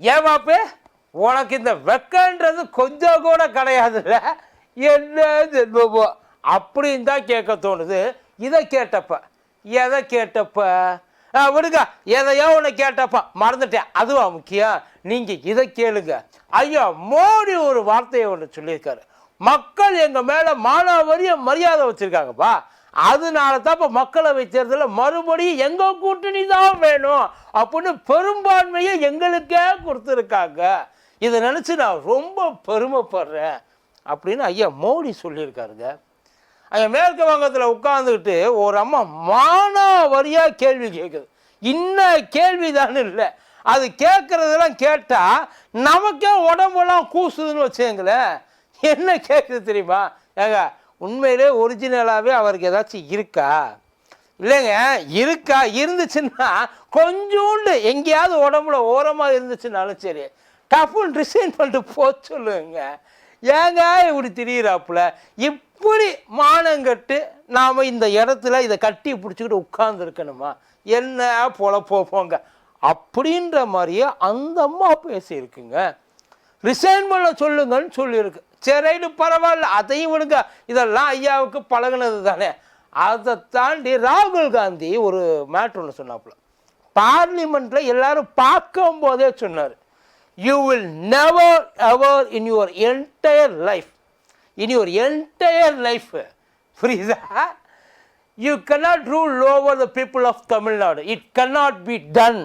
ஏமாப்பு உனக்கு இந்த வெக்கன்றது கொஞ்சம் கூட கிடையாதுல்ல? என்ன ஜென்மமோ? அப்படின்னு தான் கேட்க தோணுது. இதை கேட்டப்ப எதை கேட்டப்ப? விடுங்க. எதையோ ஒன்று கேட்டப்ப. மறந்துட்டேன். அதுவா முக்கியம் நீங்கள் இதை கேளுங்க. ஐயா மோடி ஒரு வார்த்தையை ஒன்று சொல்லியிருக்காரு. மக்கள் எங்கள் மேலே மானாவரிய மரியாதை வச்சுருக்காங்கப்பா. அதனால தான் இப்போ மக்களவை தேர்தலில் மறுபடியும் எங்கள் கூட்டணி தான் வேணும் அப்படின்னு பெரும்பான்மையை எங்களுக்கே கொடுத்துருக்காங்க. இதை நினச்சி நான் ரொம்ப பெருமைப்படுறேன் அப்படின்னு ஐயா மோடி சொல்லியிருக்காருங்க. அங்கே மேற்கு வங்கத்தில் உட்காந்துக்கிட்டு ஒரு அம்மா மானாவரியாக கேள்வி கேட்குது இன்ன கேள்வி தானே இல்லை. அது கேட்குறதெல்லாம் கேட்டால் நமக்கே உடம்பெல்லாம் கூசுதுன்னு வச்சுங்களேன் என்ன கேட்குது தெரியுமா? ஏங்க உண்மையிலே ஒரிஜினலாகவே அவருக்கு ஏதாச்சும் இருக்கா? இல்லைங்க இருக்கா? இருந்துச்சுன்னா கொஞ்சோண்டு எங்கேயாவது உடம்புல ஓரமாக இருந்துச்சுனாலும் சரி டஃபுன்னு ரிசைன் பண்ணிட்டு போ சொல்லுங்க. ஏங்க இப்படி திரியிறாப்புல? இப்படி மானங்கட்டு நாம் இந்த இடத்துல இதை கட்டி பிடிச்சிக்கிட்டு உட்கார்ந்துருக்கணுமா என்ன போல போங்க. அப்படின்ற மாதிரியே அந்த அம்மா பேசியிருக்குங்க. ரிசைன் பண்ண சொல்லுங்கன்னு சொல்லியிருக்கு. சரின்னு பரவாயில்ல அதையும் விடுங்க. இதெல்லாம் ஐயாவுக்கு பழகுனது தானே அதை தாண்டி ராகுல் காந்தி ஒரு மேட்ரு ஒன்று சொன்னாப்புல. பார்லிமெண்ட்டில் எல்லாரும் பார்க்கும் போதே சொன்னார். You will never ever in your entire life in your entire life புரியுதா? You cannot rule over the people of Tamil Nadu it cannot be done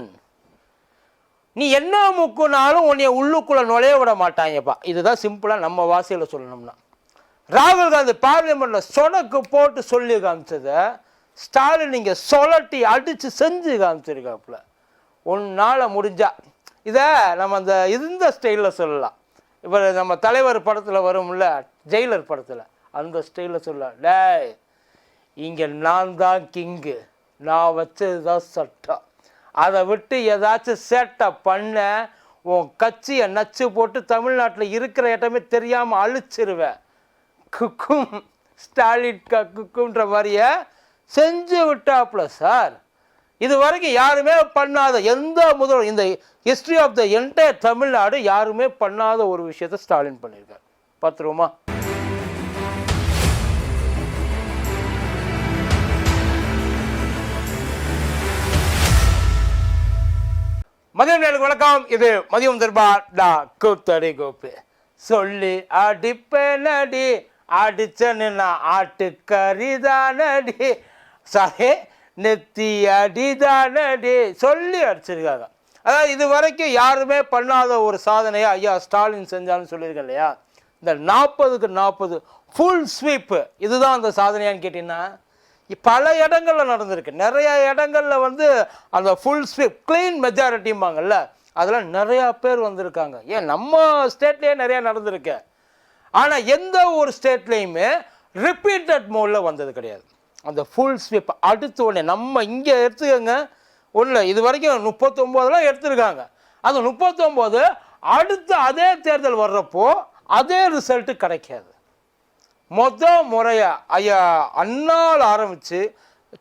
நீ என்ன முக்குனாலும் உன்னைய உள்ளுக்குள்ளே நுழைய விட மாட்டாங்கப்பா. இதுதான் சிம்பிளாக நம்ம வாசியில் சொல்லணும்னா. ராகுல் காந்தி பார்லிமெண்ட்டில் சொனக்கு போட்டு சொல்லி காமிச்சதை ஸ்டாலின் நீங்கள் சொலட்டி அடித்து செஞ்சு காமிச்சிருக்காப்புல. ஒன்னால் முடிஞ்சா. இதை நம்ம அந்த இந்த ஸ்டைலில் சொல்லலாம். இப்போ நம்ம தலைவர் படத்தில் வரும்ல ஜெயிலர் படத்தில். அந்த ஸ்டைலில் சொல்லலாம். டேய் இங்கே நான் தான் கிங்கு நான் வச்சது தான் சட்டம். அதை விட்டு ஏதாச்சும் சேட்டை பண்ண உன் கட்சியை நச்சு போட்டு தமிழ்நாட்டில் இருக்கிற இடமே தெரியாமல் அழிச்சிருவேன் குக்கும் ஸ்டாலின் க குக்குன்ற மாதிரியே செஞ்சு விட்டாப்புல சார். இது வரைக்கும் யாருமே பண்ணாத எந்த முதல் இந்த history of the entire Tamil Nadu யாருமே பண்ணாத ஒரு விஷயத்தை ஸ்டாலின் பண்ணியிருக்கார். பார்த்துருவோமா? மதியம் நேருக்கு வணக்கம். இது மதியம் தர்பார் டா கூத்தடி கோப்பு. சொல்லி அடிப்பேனடி அடிச்சன்னு நான் ஆட்டுக்கறிதானடி சாரி நெத்தி அடிதானடி சொல்லி அடிச்சிருக்காங்க. அதாவது இது வரைக்கும் யாருமே பண்ணாத ஒரு சாதனையை ஐயா ஸ்டாலின் செஞ்சாலும் சொல்லியிருக்கேன் இல்லையா? இந்த நாற்பதுக்கு நாற்பது ஃபுல் ஸ்வீப்பு இதுதான் அந்த சாதனையான்னு கேட்டிங்கன்னா பல இடங்களில் நடந்திருக்கு. நிறைய இடங்களில் வந்து அந்த ஃபுல் ஸ்விப் க்ளீன் மெஜாரிட்டிம்பாங்கல்ல அதில் நிறையா பேர் வந்திருக்காங்க. ஏன் நம்ம ஸ்டேட்லேயே நிறையா நடந்திருக்கு. ஆனால் எந்த ஒரு ஸ்டேட்லேயுமே ரிப்பீட்டட் மோடில் வந்தது கிடையாது. அந்த ஃபுல் ஸ்வீப் அடுத்த உடனே நம்ம இங்கே எடுத்துக்கோங்க. ஒன்றில் இது வரைக்கும் முப்பத்தொம்போதெல்லாம் எடுத்திருக்காங்க. அந்த முப்பத்தொம்போது அடுத்து அதே தேர்தல் வர்றப்போ அதே ரிசல்ட்டு கிடைக்காது. மொத முறையை ஐயா அண்ணால் ஆரம்பித்து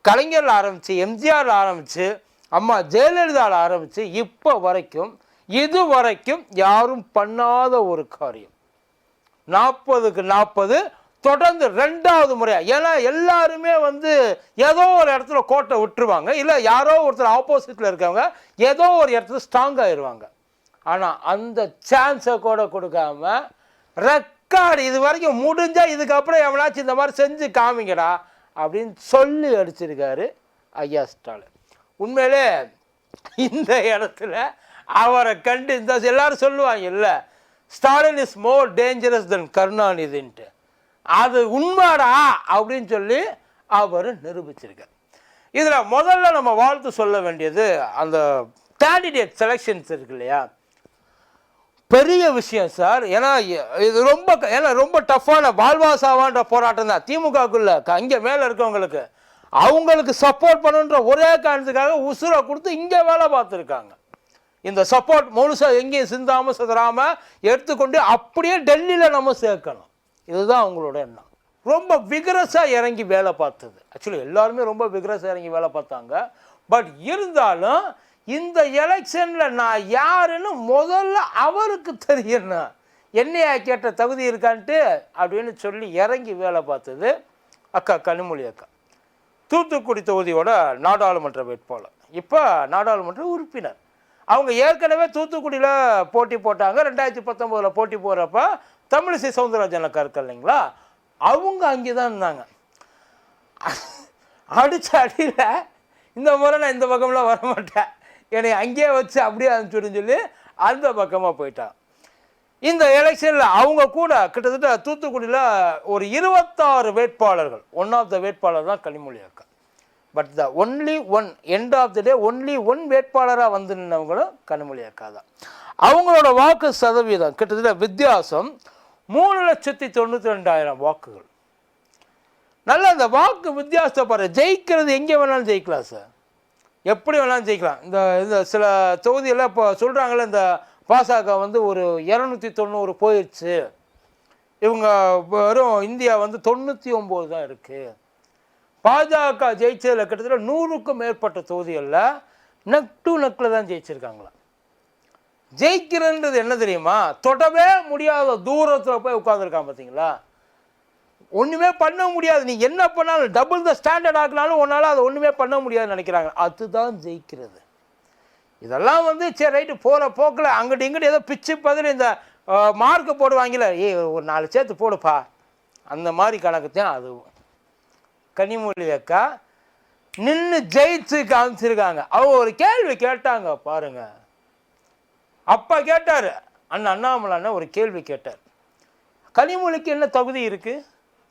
கலைஞரில் ஆரம்பித்து எம்ஜிஆரில் ஆரம்பித்து அம்மா ஜெயலலிதாவில் ஆரம்பித்து இப்போ வரைக்கும் இது வரைக்கும் யாரும் பண்ணாத ஒரு காரியம். நாற்பதுக்கு நாற்பது தொடர்ந்து ரெண்டாவது முறையாக ஏன்னா எல்லாருமே வந்து ஏதோ ஒரு இடத்துல கோட்டை விட்டுருவாங்க. இல்லை யாரோ ஒருத்தர் ஆப்போசிட்டில் இருக்கவங்க ஏதோ ஒரு இடத்துல ஸ்ட்ராங் ஆயிடுவாங்க ஆனால் அந்த சான்ஸை கூட கொடுக்காம ரெக்கார்டு இது வரைக்கும் முடிஞ்சால் இதுக்கப்புறம் எவனாச்சும் இந்த மாதிரி செஞ்சு காமிங்கடா அப்படின்னு சொல்லி அடிச்சிருக்காரு ஐயா ஸ்டாலின். உண்மையிலே இந்த இடத்துல அவரை கண்டு இந்த எல்லாரும் சொல்லுவாங்க இல்லை Stalin is more dangerous than கருணாநிதின்ட்டு அது உண்மைடா அப்படின்னு சொல்லி அவர் நிரூபிச்சிருக்கார். இதில் முதல்ல நம்ம வாழ்த்து சொல்ல வேண்டியது அந்த கேண்டிடேட் செலெக்ஷன்ஸ் இருக்கு இல்லையா? பெரிய விஷயம் சார். ஏன்னா இது ரொம்ப க- ஏன்னா ரொம்ப டஃப்பான வாழ்வாசாவான்ற போராட்டம் தான். திமுகக்குள்ள அங்கே மேலே இருக்கவங்களுக்கு. அவங்களுக்கு சப்போர்ட் பண்ணுன்ற ஒரே காரணத்துக்காக உசுரை கொடுத்து இங்கே வேலை பார்த்துருக்காங்க. இந்த சப்போர்ட் முழுசாக எங்கேயும் சிந்தாமல் சிதறாமல் எடுத்துக்கொண்டு அப்படியே டெல்லியில் நம்ம சேர்க்கணும். இதுதான் அவங்களோட எண்ணம். ரொம்ப விகரஸாக இறங்கி வேலை பார்த்தது. ஆக்சுவலி எல்லாருமே ரொம்ப விகரஸாக இறங்கி வேலை பார்த்தாங்க. பட் இருந்தாலும் இந்த எலெக்ஷனில் நான் யாருன்னு முதல்ல அவருக்கு தெரியணும். என்னையா கேட்ட தகுதி இருக்கான்ட்டு அப்படின்னு சொல்லி இறங்கி வேலை பார்த்தது அக்கா கனிமொழி அக்கா. தூத்துக்குடி தொகுதியோட நாடாளுமன்ற வேட்பாளர். இப்போ நாடாளுமன்ற உறுப்பினர். அவங்க ஏற்கனவே தூத்துக்குடியில் போட்டி போட்டாங்க. ரெண்டாயிரத்தி பத்தொம்போதில் போட்டி போகிறப்ப தமிழிசை சவுந்தரராஜன் அக்கா இருக்கா இல்லைங்களா? அவங்க அங்கே தான் இருந்தாங்க. அடித்த அடியில் இந்த முறை நான் இந்த பக்கம்லாம் வர மாட்டேன் என்னை அங்கேயே வச்சு அப்படியே அனுப்பிச்சுடுன்னு சொல்லி அந்த பக்கமாக போயிட்டான். இந்த எலெக்ஷனில் அவங்க கூட கிட்டத்தட்ட தூத்துக்குடியில் ஒரு இருபத்தாறு வேட்பாளர்கள். ஒன் ஆஃப் த வேட்பாளர் தான் கனிமொழி அக்கா. But the only one end of the day only one வேட்பாளராக வந்து நின்றவங்களும் கனிமொழி அக்கா தான். அவங்களோட வாக்கு சதவீதம் கிட்டத்தட்ட வித்தியாசம் மூணு லட்சத்தி தொண்ணூற்றி ரெண்டாயிரம் வாக்குகள். நல்ல அந்த வாக்கு வித்தியாசத்தை பாரு. ஜெயிக்கிறது எங்கே வேணாலும் ஜெயிக்கலாம் சார். எப்படி வேணாலும் ஜெயிக்கலாம். இந்த இந்த சில தொகுதியெல்லாம் இப்போ சொல்கிறாங்களே இந்த பாசக வந்து ஒரு இரநூத்தி தொண்ணூறு போயிடுச்சு இவங்க வெறும் இந்தியா வந்து தொண்ணூற்றி ஒம்பது தான் இருக்குது பாஜக ஜெயிச்சதில் கிட்டத்தட்ட நூறுக்கும் மேற்பட்ட தொகுதிகளில் நெக் டு நெக்கில் தான் ஜெயிச்சிருக்காங்களாம் ஜெயிக்கிறன்றது என்ன தெரியுமா? தொடவே முடியாத தூரத்தில் போய் உட்காந்துருக்கான் பார்த்தீங்களா ஒன்றுமே பண்ண முடியாது. நீ என்ன பண்ணாலும் டபுள் த ஸ்டாண்டர்ட் ஆக்கினாலும் உன்னால் அதை ஒன்றுமே பண்ண முடியாதுன்னு நினைக்கிறாங்க. அதுதான் ஜெயிக்கிறது. இதெல்லாம் வந்து சரி ரைட்டு போகிற போக்கில் அங்கிட்டு இங்கிட்டு ஏதோ பிச்சு பதில் இந்த மார்க்கு போடுவாங்கல்ல. ஏய் ஒரு நாலு சேர்த்து போடுப்பா. அந்த மாதிரி கணக்கு தான் அது. கனிமொழி அக்கா நின்று ஜெயிச்சு காமிச்சிருக்காங்க. அவங்க ஒரு கேள்வி கேட்டாங்க பாருங்க. அப்பா கேட்டார். அண்ணன் அண்ணாமலை அண்ணன் ஒரு கேள்வி கேட்டார். கனிமொழிக்கு என்ன தகுதி இருக்குது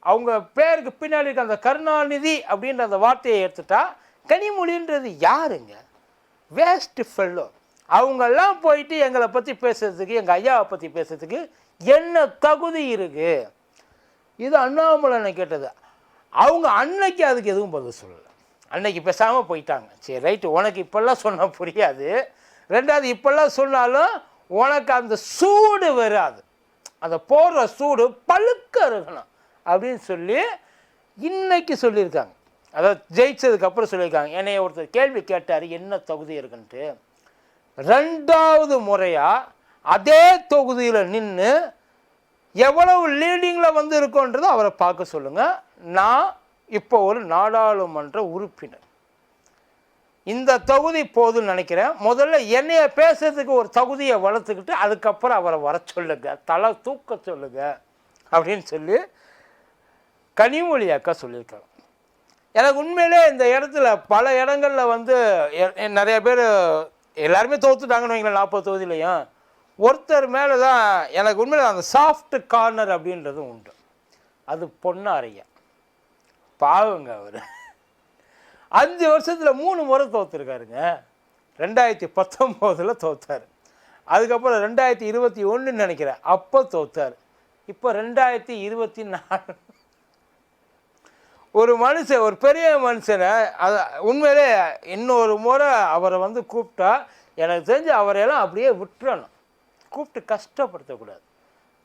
அவங்க பேருக்கு பின்னாடி இருக்க அந்த கருணாநிதி அப்படின்ற அந்த வார்த்தையை எடுத்துட்டா கனிமொழின்றது யாருங்க? வேஸ்ட் ஃபெல்லோ அவங்கெல்லாம் போயிட்டு எங்களை பற்றி பேசுறதுக்கு எங்கள் ஐயாவை பற்றி பேசுறதுக்கு என்ன தகுதி இருக்குது இது அண்ணாமலை கேட்டது. அவங்க அன்னைக்கு அதுக்கு எதுவும் பதில் சொல்லலை. அன்னைக்கு பேசாமல் போயிட்டாங்க. சரி ரைட்டு உனக்கு இப்போல்லாம் சொன்னால் புரியாது. ரெண்டாவது இப்போல்லாம் சொன்னாலும் உனக்கு அந்த சூடு வராது. அந்த போடுற சூடு பழுக்க இருக்கணும். அப்படின்னு சொல்லி இன்னைக்கு சொல்லியிருக்காங்க. அதாவது ஜெயிச்சதுக்கப்புறம் சொல்லியிருக்காங்க. என்னைய ஒருத்தர் கேள்வி கேட்டார் என்ன தகுதி இருக்குன்ட்டு. ரெண்டாவது முறையாக அதே தொகுதியில் நின்று எவ்வளவு லீடிங்கில் வந்து இருக்கோன்றதை அவரை பார்க்க சொல்லுங்கள் நான் இப்போ ஒரு நாடாளுமன்ற உறுப்பினர். இந்த தொகுதி போதுன்னு நினைக்கிறேன். முதல்ல என்னைய பேசுறதுக்கு ஒரு தகுதியை வளர்த்துக்கிட்டு அதுக்கப்புறம் அவரை வர சொல்லுங்க. தலை தூக்க சொல்லுங்க. அப்படின்னு சொல்லி கனிமொழி அக்கா சொல்லியிருக்காங்க. எனக்கு உண்மையிலே இந்த இடத்துல பல இடங்களில் வந்து நிறைய பேர் எல்லாருமே தோத்துட்டாங்கன்னு வைங்களேன் நாற்பது தொகுதியிலையும். ஒருத்தர் மேலே தான் எனக்கு உண்மையில் அந்த சாஃப்ட் கார்னர் அப்படின்றதும் உண்டு. அது பொன்னாரையா. பாவங்க அவர். அஞ்சு வருஷத்தில் மூணு முறை தோத்துருக்காருங்க. ரெண்டாயிரத்தி பத்தொம்போதில் தோத்தார். அதுக்கப்புறம் ரெண்டாயிரத்தி இருபத்தி ஒன்றுன்னு நினைக்கிறேன். அப்போ தோத்தார். இப்போ ரெண்டாயிரத்தி இருபத்தி நாலு ஒரு மனுஷன் ஒரு பெரிய மனுஷனை அது உண்மையிலே இன்னொரு முறை அவரை வந்து கூப்பிட்டா எனக்கு தெரிஞ்சு அவரையெல்லாம் அப்படியே விட்டுறணும். கூப்பிட்டு கஷ்டப்படுத்தக்கூடாது.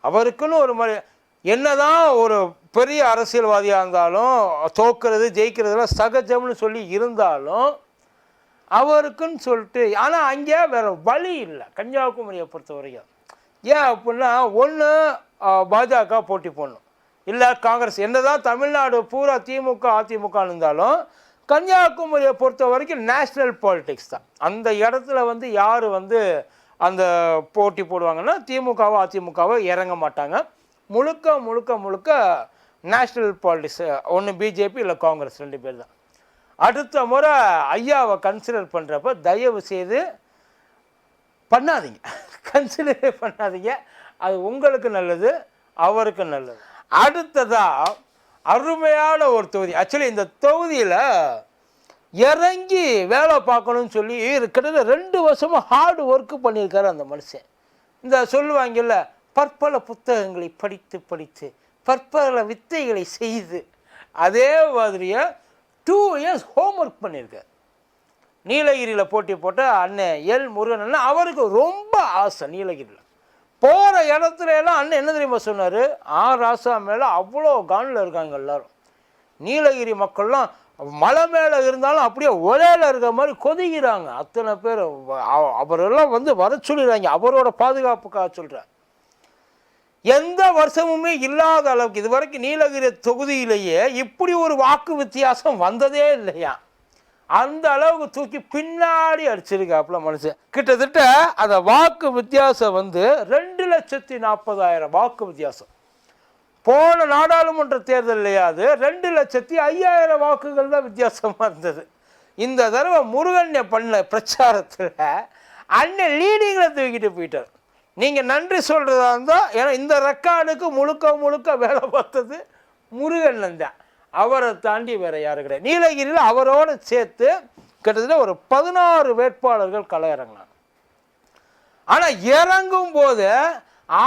அவருக்குன்னு ஒரு மாதிரி என்னதான் ஒரு பெரிய அரசியல்வாதியாக இருந்தாலும் தோக்கிறது ஜெயிக்கிறதுலாம் சகஜம்னு சொல்லி இருந்தாலும் அவருக்குன்னு சொல்லிட்டு ஆனால் அங்கே வேற வழி இல்லை. கன்னியாகுமரியை பொறுத்த வரைக்கும் ஏன் அப்படின்னா ஒன்று பாஜக போட்டி போடணும். இல்லை காங்கிரஸ். என்னதான் தமிழ்நாடு பூரா திமுக அதிமுக இருந்தாலும் கன்னியாகுமரியை பொறுத்த வரைக்கும் நேஷ்னல் பாலிடிக்ஸ் தான். அந்த இடத்துல வந்து யார் வந்து அந்த போட்டி போடுவாங்கன்னா திமுகவோ அதிமுகவோ இறங்க மாட்டாங்க. முழுக்க முழுக்க முழுக்க நேஷ்னல் பாலிடிக்ஸ் ஒன்று பிஜேபி இல்லை காங்கிரஸ் ரெண்டு பேர் தான். அடுத்த முறை ஐயாவை கன்சிடர் பண்ணுறப்ப தயவு செய்து பண்ணாதீங்க. கன்சிடரே பண்ணாதீங்க. அது உங்களுக்கு நல்லது அவருக்கு நல்லது. அடுத்ததாக அருமையான ஒரு தொகுதி. ஆக்சுவலி இந்த தொகுதியில் இறங்கி வேலை பார்க்கணும்னு சொல்லி கிட்டத்தட்ட ரெண்டு வருஷமாக ஹார்டு ஒர்க்கு பண்ணியிருக்காரு அந்த மனுஷன். இந்த சொல்லுவாங்கல்ல பற்பல புத்தகங்களை படித்து படித்து பற்பல வித்தைகளை செய்து அதே மாதிரியே டூ இயர்ஸ் ஹோம் ஒர்க் பண்ணியிருக்கார். நீலகிரியில் போட்டி போட்ட அண்ணன் எல் முருகன் அவருக்கு ரொம்ப ஆசை நீலகிரியில். போகிற இடத்துல எல்லாம் அண்ணன் என்ன தெரியுமா சொன்னார்? ஆ ராசா மேலே அவ்வளோ கானில் இருக்காங்க எல்லோரும். நீலகிரி மக்கள்லாம் மலை மேலே இருந்தாலும் அப்படியே ஒரேல இருக்கிற மாதிரி கொதிக்கிறாங்க. அத்தனை பேர் அவ- அவரெல்லாம் வந்து வர சொல்லிடுறாங்க. அவரோட பாதுகாப்புக்காக சொல்கிறேன் எந்த வருஷமுமே இல்லாத அளவுக்கு இது வரைக்கும் நீலகிரி தொகுதியிலேயே இப்படி ஒரு வாக்கு வித்தியாசம் வந்ததே இல்லையா? அந்த அளவுக்கு தூக்கி பின்னாடி அடிச்சிருக்காப்புல மனுஷன். கிட்டத்தட்ட அந்த வாக்கு வித்தியாசம் வந்து ரெண்டு லட்சத்தி நாற்பதாயிரம் வாக்கு வித்தியாசம். போன நாடாளுமன்ற தேர்தலையாவது ரெண்டு லட்சத்தி ஐயாயிரம் வாக்குகள் தான் வித்தியாசமாக இருந்தது. இந்த தடவை முருகன் பண்ண பிரச்சாரத்தில் அண்ணன் லீடிங்கில் தூக்கிட்டு போயிட்டார். நீங்கள் நன்றி சொல்கிறதா இருந்தால் ஏன்னா இந்த ரெக்கார்டுக்கு முழுக்க முழுக்க வேலை பார்த்தது முருகன் தான். அவரை தாண்டி வேற யாரும் கிடையாது. நீலகிரியில் அவரோட சேர்த்து கிட்டத்தட்ட ஒரு பதினாறு வேட்பாளர்கள் களை இறங்கினாங்க. ஆனால் இறங்கும் போது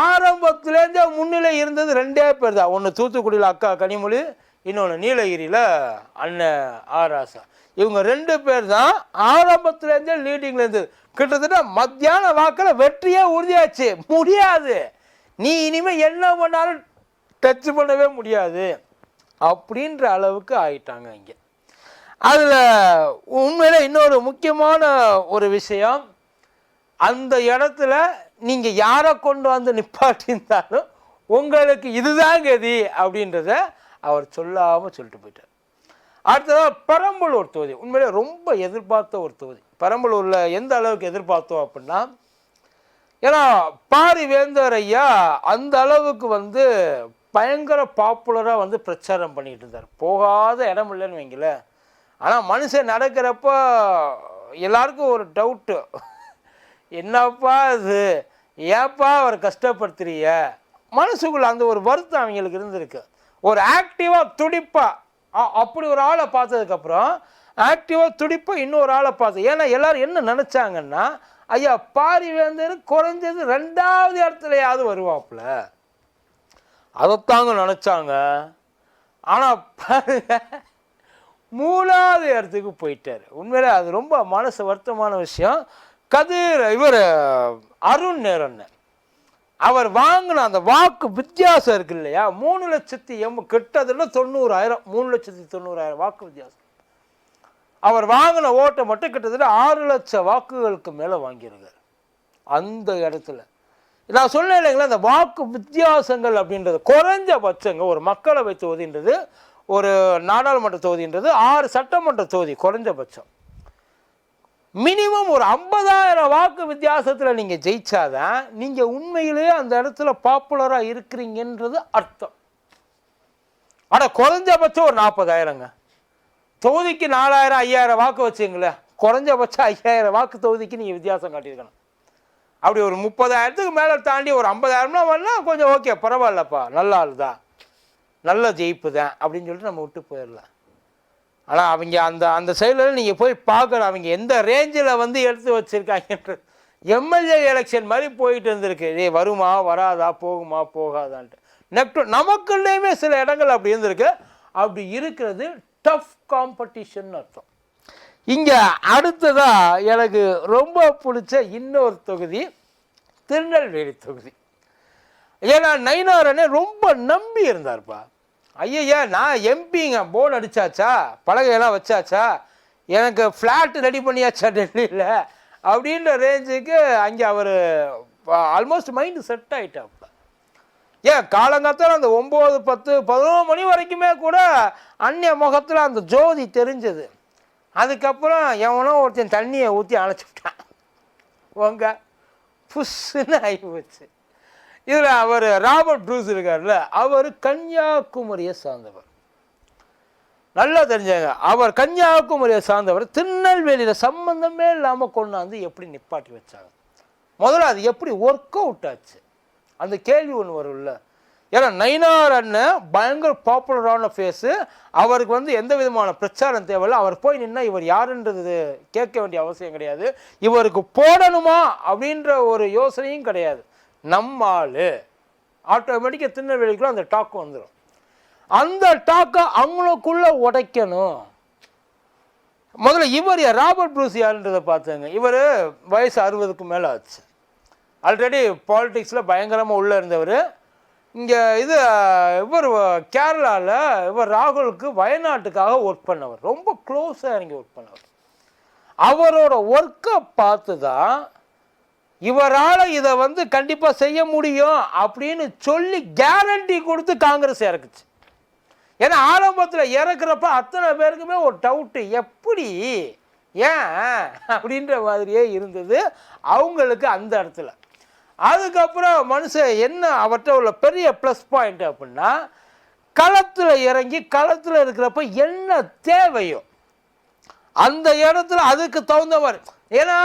ஆரம்பத்துலேருந்தே முன்னிலை இருந்தது ரெண்டே பேர் தான் ஒன்று தூத்துக்குடியில் அக்கா கனிமொழி இன்னொன்று நீலகிரியில் அண்ணன் ஆராசா. இவங்க ரெண்டு பேர் தான் ஆரம்பத்துலேருந்தே லீடிங்கில் இருந்தது. கிட்டத்தட்ட மத்தியான வாக்கில் வெற்றியே உறுதியாச்சு. முடியாது. நீ இனிமேல் என்ன பண்ணாலும் டச் பண்ணவே முடியாது. அப்படின்ற அளவுக்கு ஆயிட்டாங்க இங்கே. அதில் உண்மையில் இன்னொரு முக்கியமான ஒரு விஷயம் அந்த இடத்துல நீங்கள் யாரை கொண்டு வந்து நிப்பாட்டியிருந்தாலும் உங்களுக்கு இதுதான் கதி அப்படின்றத அவர் சொல்லாமல் சொல்லிட்டு போயிட்டார். அடுத்ததாக பெரம்பலூர் தொகுதி. உண்மையிலே ரொம்ப எதிர்பார்த்த ஒரு தொகுதி. பெரம்பலூரில் எந்த அளவுக்கு எதிர்பார்த்தோம் அப்படின்னா ஏன்னா பாரி வேந்தர் ஐயா அந்த அளவுக்கு வந்து பயங்கர பாப்புலராக வந்து பிரச்சாரம் பண்ணிகிட்டு இருந்தார். போகாத இடம் இல்லைன்னு வைங்களேன். ஆனால் மனுஷன் நடக்கிறப்ப எல்லாருக்கும் ஒரு டவுட்டு என்னப்பா இது? ஏப்பா அவர் கஷ்டப்படுத்துறிய மனசுக்குள்ள அந்த ஒரு வருத்தம் அவங்களுக்கு இருந்திருக்கு. ஒரு ஆக்டிவாக துடிப்பாக அப்படி ஒரு ஆளை பார்த்ததுக்கப்புறம் ஆக்டிவாக துடிப்பாக இன்னொரு ஆளை பார்த்து ஏன்னா எல்லோரும் என்ன நினச்சாங்கன்னா ஐயா பாரிவேந்தர் குறைஞ்சது ரெண்டாவது இடத்துலையாவது வருவாப்புல. அதைத்தாங்க நினச்சாங்க. ஆனால் பாருங்க மூணாவது இடத்துக்கு போயிட்டார். உண்மையிலே அது ரொம்ப மனசு வருத்தமான விஷயம். கதிர் இவர் அருண் நேரன் அவர் வாங்கின அந்த வாக்கு வித்தியாசம் இருக்கு இல்லையா? மூணு லட்சத்தி எம் கிட்டத்தட்ட தொண்ணூறாயிரம் மூணு லட்சத்தி தொண்ணூறாயிரம் வாக்கு வித்தியாசம். அவர் வாங்கின ஓட்டை மட்டும் கிட்டத்தட்ட ஆறு லட்சம் வாக்குகளுக்கு மேலே வாங்கியிருக்கார். அந்த இடத்துல. நான் சொன்னேன் இல்லைங்களா அந்த வாக்கு வித்தியாசங்கள் அப்படின்றது குறைஞ்சபட்சங்க ஒரு மக்களவை தொகுதின்றது ஒரு நாடாளுமன்ற தொகுதின்றது ஆறு சட்டமன்ற தொகுதி குறைஞ்சபட்சம் மினிமம் ஒரு ஐம்பதாயிரம் வாக்கு வித்தியாசத்தில் நீங்கள் ஜெயிச்சாதான் நீங்கள் உண்மையிலேயே அந்த இடத்துல பாப்புலராக இருக்கிறீங்கன்றது அர்த்தம். ஆனால் குறைஞ்சபட்சம் ஒரு நாற்பதாயிரங்க தொகுதிக்கு நாலாயிரம் ஐயாயிரம் வாக்கு வச்சுங்களேன். குறைஞ்சபட்சம் ஐயாயிரம் வாக்கு தொகுதிக்கு நீங்கள் வித்தியாசம் காட்டியிருக்கணும். அப்படி ஒரு முப்பதாயிரத்துக்கு மேலே தாண்டி ஒரு ஐம்பதாயிரம்னா வரலாம் கொஞ்சம் ஓகே பரவாயில்லப்பா நல்ல ஆள் தான் நல்ல ஜெயிப்பு தான் அப்படின்னு சொல்லிட்டு நம்ம விட்டு போயிடலாம். ஆனால் அவங்க அந்த அந்த சைடில் நீங்கள் போய் பார்க்கணும். அவங்க எந்த ரேஞ்சில் வந்து எடுத்து வச்சுருக்காங்கன்றது எம்எல்ஏ எலெக்ஷன் மாதிரி போயிட்டு இருந்திருக்கு. இதே வருமா வராதா போகுமா போகாதான்ட்டு. நெக்டு நமக்குள்ளேயுமே சில இடங்கள் அப்படி இருந்திருக்கு. அப்படி இருக்கிறது டஃப் காம்படிஷன் அர்த்தம். இங்கே அடுத்ததாக எனக்கு ரொம்ப பிடிச்ச இன்னொரு தொகுதி திருநெல்வேலி தொகுதி. ஏன்னா நயினாரனே ரொம்ப நம்பி இருந்தார்ப்பா. ஐயய்யா நான் எம்பிங்க போர்டு அடிச்சாச்சா? பலகையெல்லாம் வச்சாச்சா? எனக்கு ஃப்ளாட் ரெடி பண்ணியாச்சா டெல்லியில்? அப்படின்ற ரேஞ்சுக்கு அங்கே அவர் ஆல்மோஸ்ட் மைண்டு செட் ஆகிட்டாப்புல ஏன் காலங்காத்தால் அந்த ஒம்பது பத்து பதினொன்று மணி வரைக்குமே கூட அந்நிய முகத்தில் அந்த ஜோதி தெரிஞ்சது. அதுக்கப்புறம் எவனோ ஒருத்தன் தண்ணியை ஊற்றி அணைச்சி விட்டான். உங்க புஷ்ஷுன்னு ஆகி போச்சு இதில் அவர் ராபர்ட் ப்ரூஸ் இருக்கார்ல அவர் கன்னியாகுமரியை சார்ந்தவர். நல்லா தெரிஞ்சாங்க அவர் கன்னியாகுமரியை சார்ந்தவர் திருநெல்வேலியில் சம்மந்தமே இல்லாமல் கொண்டாந்து எப்படி நிப்பாட்டி வச்சாங்க. முதல்ல அது எப்படி ஒர்க் அவுட் ஆச்சு? அந்த கேள்வி ஒன்று வரும்ல ஏன்னா நைனார் அண்ணன் பயங்கர பாப்புலரான ஃபேஸு அவருக்கு வந்து எந்த விதமான பிரச்சாரம் தேவையில்ல. அவர் போய் நின்னா இவர் யாருன்றது கேட்க வேண்டிய அவசியம் கிடையாது. இவருக்கு போடணுமா அப்படின்ற ஒரு யோசனையும் கிடையாது. நம்ம ஆட்டோமேட்டிக்காக திருநெல்வேலிக்குள்ள அந்த டாக் வந்துடும் அந்த டாக்கை அவங்களுக்குள்ளே உடைக்கணும். முதல்ல இவர் ராபர்ட் ப்ரூஸ் யாருன்றதை பார்த்துங்க. இவர் வயசு அறுபதுக்கு மேலே ஆச்சு. ஆல்ரெடி பாலிட்டிக்ஸில் பயங்கரமாக உள்ளே இருந்தவர். இங்கே இது இவர் கேரளாவில் இவர் ராகுலுக்கு வயநாட்டுக்காக ஒர்க் பண்ணவர். ரொம்ப க்ளோஸாக இறங்கி ஒர்க் பண்ணவர். அவரோட ஒர்க்கை பார்த்து தான் இவரால் இதை வந்து கண்டிப்பாக செய்ய முடியும் அப்படின்னு சொல்லி கேரண்டி கொடுத்து காங்கிரஸ் இறக்குச்சு. ஏன்னா ஆரம்பத்தில் இறக்குறப்ப அத்தனை பேருக்குமே ஒரு டவுட்டு எப்படி ஏன் அப்படின்ற மாதிரியே இருந்தது. அவங்களுக்கு அந்த இடத்துல. அதுக்கப்புறம் மனுஷன் என்ன அவர்கிட்ட உள்ள பெரிய ப்ளஸ் பாயிண்ட் அப்படின்னா களத்தில் இறங்கி களத்தில் இருக்கிறப்ப என்ன தேவையோ அந்த இடத்துல அதுக்கு தகுந்த மாதிரி ஏன்னா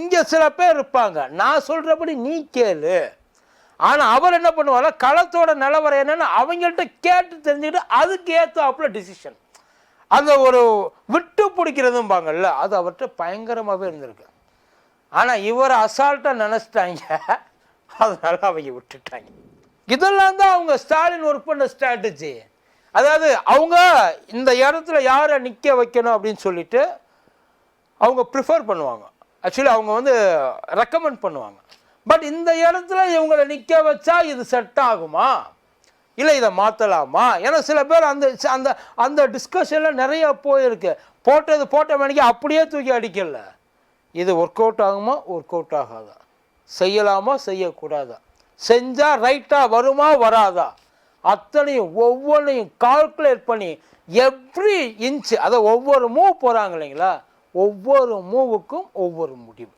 இங்கே சில பேர் இருப்பாங்க. நான் சொல்கிறபடி நீ கேளு. ஆனால் அவர் என்ன பண்ணுவார் களத்தோட நிலவரம் என்னென்னு அவங்கள்ட்ட கேட்டு தெரிஞ்சுக்கிட்டு அதுக்கு ஏற்றாப்புல டிசிஷன் அந்த ஒரு விட்டு பிடிக்கிறதும்பாங்கல்ல அது அவர்கிட்ட பயங்கரமாகவே இருந்திருக்கு. ஆனால் இவரை அசால்ட்டாக நினச்சிட்டாங்க. அதனால அவங்க விட்டுட்டாங்க. இதெல்லாம் தான் அவங்க ஸ்டாலின் ஒர்க் பண்ண ஸ்ட்ராட்டஜி அதாவது அவங்க இந்த இடத்துல யாரை நிற்க வைக்கணும் அப்படின்னு சொல்லிட்டு அவங்க ப்ரிஃபர் பண்ணுவாங்க. ஆக்சுவலி அவங்க வந்து ரெக்கமெண்ட் பண்ணுவாங்க. பட் இந்த இடத்துல இவங்களை நிற்க வச்சா இது செட் ஆகுமா? இல்லை இதை மாற்றலாமா ஏன்னா சில பேர் அந்த அந்த அந்த டிஸ்கஷனில் நிறைய போயிருக்கு. போட்டது போட்ட மணிக்கு அப்படியே தூக்கி அடிக்கல. இது ஒர்க் அவுட் ஆகுமா? ஒர்க் அவுட் ஆகாதா? செய்யலாமா செய்யக்கூடாதா? செஞ்சால் ரைட்டாக வருமா வராதா? அத்தனையும் ஒவ்வொன்றையும் கால்குலேட் பண்ணி எவ்ரி இன்ச் அதை ஒவ்வொரு மூவ் போகிறாங்க இல்லைங்களா? ஒவ்வொரு மூவுக்கும் ஒவ்வொரு முடிவு.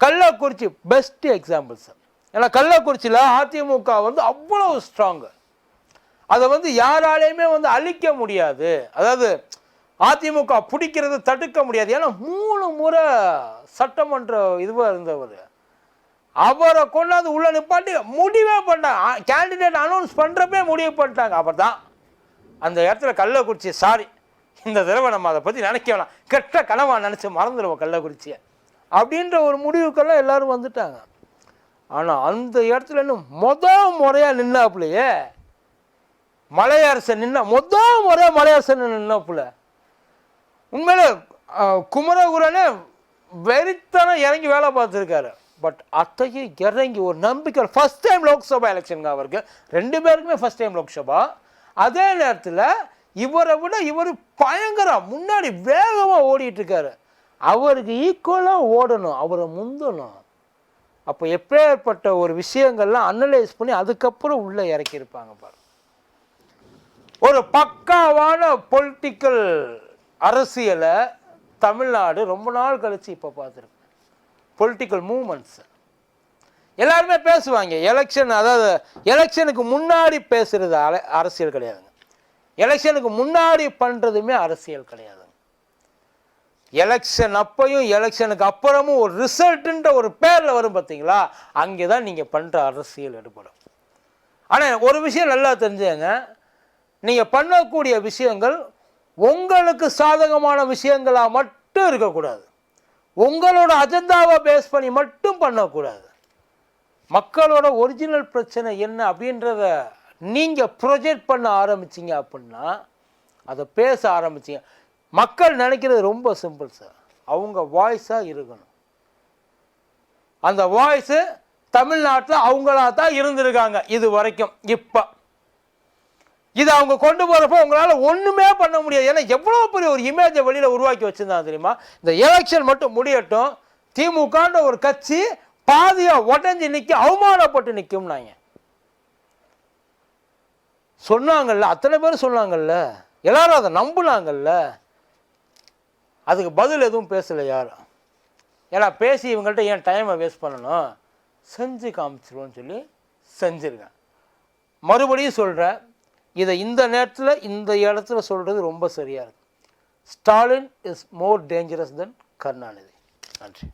கள்ளக்குறிச்சி பெஸ்ட் எக்ஸாம்பிள் சார் ஏன்னா கள்ளக்குறிச்சியில் அதிமுக வந்து அவ்வளோ ஸ்ட்ராங்கு அதை வந்து யாராலையுமே வந்து அழிக்க முடியாது. அதாவது அதிமுக பிடிக்கிறத தடுக்க முடியாது. ஏன்னா மூணு முறை சட்டமன்ற இதுவாக இருந்தவர். அவரை கொண்டாந்து உள்ள நிப்பாட்டி முடிவே பண்ணாங்க. கேண்டிடேட் அனௌன்ஸ் பண்ணுறப்பே முடிவு பண்ணிட்டாங்க. அப்போ தான் அந்த இடத்துல கள்ளக்குறிச்சி சாரி இந்த தடவை நம்ம அதை பற்றி நினைக்க வேணாம். கெட்ட கனவாக நினச்சி மறந்துடுவோம் கள்ளக்குறிச்சியை. அப்படின்ற ஒரு முடிவுக்கெல்லாம் எல்லாரும் வந்துட்டாங்க. ஆனால் அந்த இடத்துல இன்னும் மொத முறையாக நின்னாப்புலையே மலையரசன் நின்ன மொத முறையாக மலையரசன் நின்னாப்புல. உண்மையிலே குமரகுரனே வெறித்தனம் இறங்கி வேலை பார்த்துருக்காரு. பட் அத்தையும் இறங்கி ஒரு நம்பிக்கை ஃபஸ்ட் டைம் லோக்சபா எலெக்ஷனுங்க அவருக்கு ரெண்டு பேருக்குமே ஃபர்ஸ்ட் டைம் லோக்சபா. அதே நேரத்தில் இவரை விட இவர் பயங்கரம் முன்னாடி வேகமாக ஓடிட்டு இருக்காரு அவருக்கு ஈக்குவலாக ஓடணும் அவரை முந்தணும். அப்போ எப்பேற்பட்ட ஒரு விஷயங்கள்லாம் அனலைஸ் பண்ணி அதுக்கப்புறம் உள்ளே இறக்கியிருப்பாங்க பாரு. ஒரு பக்காவான பொலிட்டிக்கல் அரசியலை தமிழ்நாடு ரொம்ப நாள் கழித்து இப்போ பார்த்துருக்கு. பொலிட்டிக்கல் மூமெண்ட்ஸ் எல்லாருமே பேசுவாங்க. எலெக்ஷன் அதாவது எலெக்ஷனுக்கு முன்னாடி பேசுகிறது அல- அரசியல் கிடையாதுங்க. எலெக்ஷனுக்கு முன்னாடி பண்ணுறதுமே அரசியல் கிடையாதுங்க எலெக்ஷன் அப்பையும் எலெக்ஷனுக்கு அப்புறமும் ஒரு ரிசல்ட்டுன்ற ஒரு பேரில் வரும் பார்த்தீங்களா அங்கே தான் நீங்கள் பண்ணுற அரசியல் எடுபடும். ஆனால் ஒரு விஷயம் நல்லா தெரிஞ்சுங்க. நீங்கள் பண்ணக்கூடிய விஷயங்கள் உங்களுக்கு சாதகமான விஷயங்களாக மட்டும் இருக்கக்கூடாது. உங்களோட அஜெண்டாவை பேஸ் பண்ணி மட்டும் பண்ணக்கூடாது. மக்களோட ஒரிஜினல் பிரச்சனை என்ன அப்படின்றத நீங்கள் ப்ரொஜெக்ட் பண்ண ஆரம்பிச்சீங்க அப்படின்னா அதை பேச ஆரம்பிச்சீங்க. மக்கள் நினைக்கிறது ரொம்ப சிம்பிள் சார் அவங்க வாய்ஸாக இருக்கணும். அந்த வாய்ஸு தமிழ்நாட்டில் அவங்களா தான் இருந்திருக்காங்க இது வரைக்கும். இப்போ இதை அவங்க கொண்டு போகிறப்போ உங்களால் ஒன்றுமே பண்ண முடியாது. ஏன்னா எவ்வளோ பெரிய ஒரு இமேஜை வெளியில் உருவாக்கி வச்சுருந்தாங்க தெரியுமா? இந்த எலெக்ஷன் மட்டும் முடியட்டும். திமுகன்ற ஒரு கட்சி பாதியாக உடஞ்சி நிற்க அவமானப்பட்டு நிற்கும்னாங்க சொன்னாங்கல்ல அத்தனை பேர் சொன்னாங்கல்ல. எல்லாரும் அதை நம்புனாங்கல்ல. அதுக்கு பதில் எதுவும் பேசலை யாரும். ஏன்னா பேசி இவங்கள்ட்ட ஏன் டைமை வேஸ்ட் பண்ணணும்? செஞ்சு காமிச்சிருவோன்னு சொல்லி செஞ்சுருக்கேன். மறுபடியும் சொல்கிறேன் இதை இந்த நேரத்தில் இந்த இடத்துல சொல்கிறது ரொம்ப சரியாக இருக்கு. Stalin is more dangerous than Karunanidhi. நன்றி.